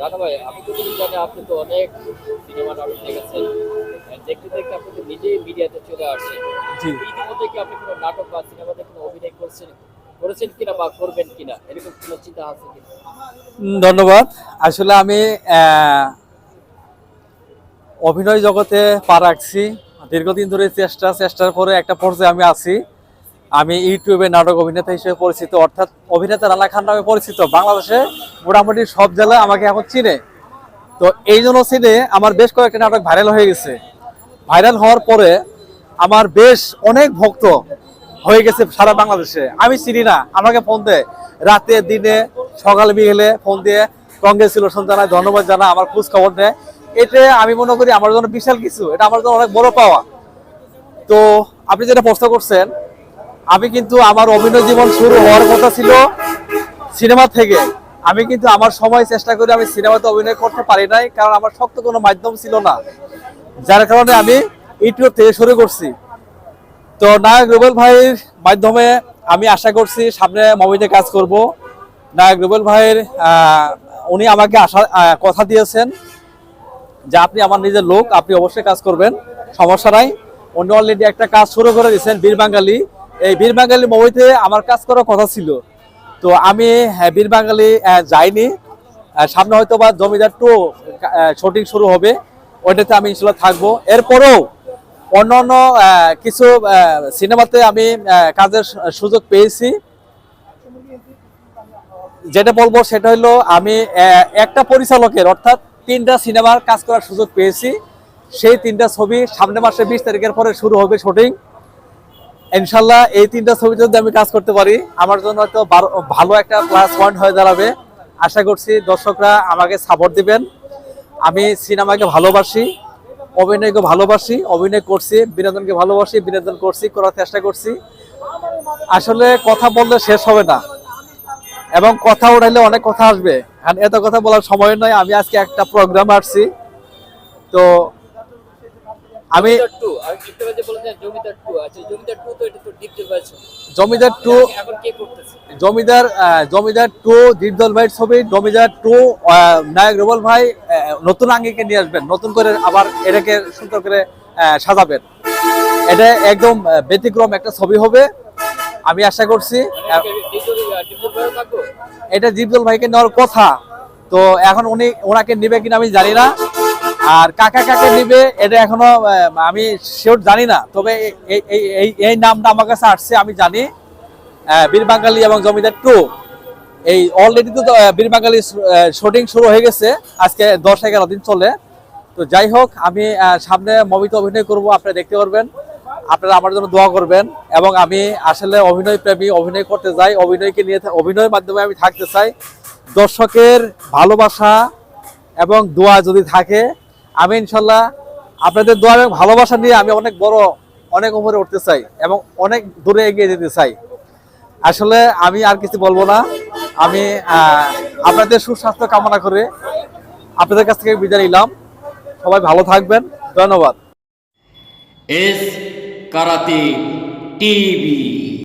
রানা ভাই আমি তো জানি আপনি তো অনেক সিনেমা নাটক দেখেছেন। দেখতে দেখতে আপনি তো নিজেই মিডিয়াতে চলে আসছেন। জি। ইতিমধ্যে কি আপনি কোনো নাটক বা সিনেমাতে কোনো অভিনয় করছেন করেছেন কিনা বা করবেন কিনা? এরকম কোনো চিন্তা আছে কিনা? ধন্যবাদ। আসলে আমি অভিনয় জগতে পা রাখছি। দীর্ঘদিন ধরে চেষ্টা চেষ্টার পরে একটা পর্যায়ে আমি আছি। আমি ইউটিউবে নাটক অভিনেতা হিসেবে পরিচিত, অর্থাৎ অভিনেতা রানা খান নামে পরিচিত, বাংলাদেশে মোটামুটি সব জেলায় আমাকে এখন চিনে। তো এই জন্য চিনে আমার বেশ কয়েকটা নাটক ভাইরাল হয়ে গেছে। ভাইরাল হওয়ার পরে আমার বেশ অনেক ভক্ত হয়ে গেছে সারা বাংলাদেশে। আমি চিনি না, আমাকে ফোন দেয় রাতে, দিনে, সকাল, বিকেলে ফোন দিয়ে কংগ্রেচুলেশন জানায়, ধন্যবাদ জানা আমার খোঁজ খবর নেয়। এটা আমি মনে করি আমার জন্য বিশাল কিছু, এটা আমার জন্য অনেক বড় পাওয়া। তো আপনি যেটা প্রশ্ন করছেন আমি কিন্তু আমার অভিনয় জীবন শুরু হওয়ার কথা ছিল সিনেমা থেকে। আমি কিন্তু আমার সময় চেষ্টা করে আমি সিনেমাতে অভিনয় করতে পারি নাই, কারণ আমার শক্ত কোনো মাধ্যম ছিল না। যার কারণে আমি ইউটিউব থেকে শুরু করছি। তো নায়ক রুবেল ভাইয়ের মাধ্যমে আমি আশা করছি সামনে মুভিতে কাজ করব। নায়ক রুবেল ভাইয়ের উনি আমাকে আশা কথা দিয়েছেন যে আপনি আমার নিজের লোক, আপনি অবশ্যই কাজ করবেন, সমস্যা নাই। উনি অলরেডি একটা কাজ শুরু করে দিয়েছেন বীর বাঙালি। এই বীর বাঙালি মুভিতে আমার কাজ করার কথা ছিল। তো আমি হ্যাঁ, বীর বাঙালি যাইনি। সামনে হয়তো বা জমিদার টু শুটিং শুরু হবে। ওইটাতে আমি ইনশাল্লাহ থাকব। এরপরেও অন্য অন্য কিছু সিনেমাতে আমি কাজের সুযোগ পেয়েছি। যেটা বলব সেটা হলো আমি একটা পরিচালকের অর্থাৎ তিনটা সিনেমার কাজ করার সুযোগ পেয়েছি। সেই তিনটা ছবি সামনে মাসে বিশ তারিখের পরে শুরু হবে শুটিং। ইনশাল্লাহ এই তিনটা ছবিতে যদি আমি কাজ করতে পারি। আমার জন্য হয়তো ভালো একটা প্লাস পয়েন্ট হয়ে দাঁড়াবে। আশা করছি দর্শকরা আমাকে সাপোর্ট দিবেন। আমি সিনেমাকে ভালোবাসি, অভিনয়কে ভালোবাসি, অভিনয় করছি, বিনোদনকে ভালোবাসি, বিনোদন করছি, করার চেষ্টা করছি। আসলে কথা বললে শেষ হবে না। এবং কথা উঠাইলে অনেক কথা আসবে। আর এত কথা বলার সময় নয়। আমি আজকে একটা প্রোগ্রাম আসছি। তো আমি জমিদার টু জমিদার জমিদার টু ভাই ছবি। জমিদার টু নায়ক রুবল ভাই নতুন আঙ্গিকে নিয়ে আসবেন নতুন করে আবার এটাকে সুন্দর করে সাজাবেন। এটা একদম ব্যতিক্রম একটা ছবি হবে আমি আশা করছি এটা দীপদল ভাইকে নেওয়ার কথা তো এখন উনি ওনাকে নিবে কিনা আমি জানি না আর কাকা কাকে নিবে, এটা এখনও আমি শিওর জানি না। তবে এই- এই নামটা আমার কাছে আসছে, আমি জানি। বীর বাঙালি এবং জমিদার টু। এই অলরেডি তো বীর বাঙালি শুটিং শুরু হয়ে গেছে। আজকে দশ এগারো দিন চলে। তো যাই হোক, আমি সামনে মুভিতে অভিনয় করব, আপনারা দেখতে পারবেন। আপনারা আমার জন্য দোয়া করবেন। এবং আমি আসলে অভিনয় প্রেমী, অভিনয় করতে যাই। অভিনয়কে নিয়ে অভিনয়ের মাধ্যমে আমি থাকতে চাই। দর্শকের ভালোবাসা এবং দোয়া যদি থাকে আমি ইনশাল্লাহ আপনাদের দোয়া এবং ভালোবাসা নিয়ে আমি অনেক বড়, অনেক উপরে উঠতে চাই এবং অনেক দূরে এগিয়ে যেতে চাই। আসলে আমি আর কিছু বলব না। আমি আপনাদের সুস্বাস্থ্য কামনা করে আপনাদের কাছ থেকে বিদায় নিলাম। সবাই ভালো থাকবেন। ধন্যবাদ। S karate TV.